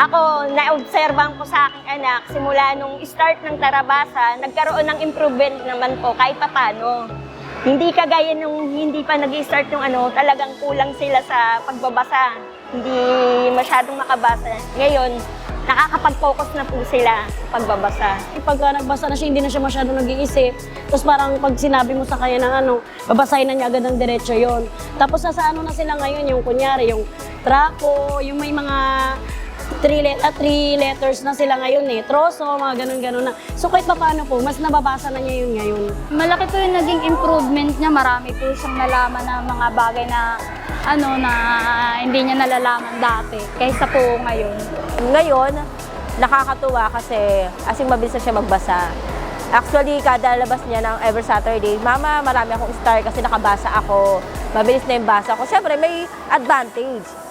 Ako, naobserbahan ko sa aking anak, simula nung start ng Tarabasa, nagkaroon ng improvement naman po kahit papano. Hindi kagaya nung hindi pa nag start yung ano, talagang kulang sila sa pagbabasa. Hindi masyadong makabasa. Ngayon, nakakapag-focus na po sila sa pagbabasa. Pagka nagbasa na siya, hindi na siya masyado nag-iisip. Tapos parang pag sinabi mo sa kanya ng ano, babasahin na niya agad ng diretso yon. Tapos nasa ano na sila ngayon, yung kunyari, yung trapo, yung may mga three, let, ah, three letters na sila ngayon eh. Troso, mga ganun-ganun na. So kahit pa paano po, mas nababasa na niya yun ngayon. Malaki po yung naging improvement niya. Marami po siyang nalaman na mga bagay na ano na hindi niya nalalaman dati kaysa po ngayon. Ngayon, nakakatuwa kasi asing mabilis na siya magbasa. Actually, kada labas niya ng every Saturday, Mama, marami akong star kasi nakabasa ako. Mabilis na yung basa ko. Siyempre, may advantage.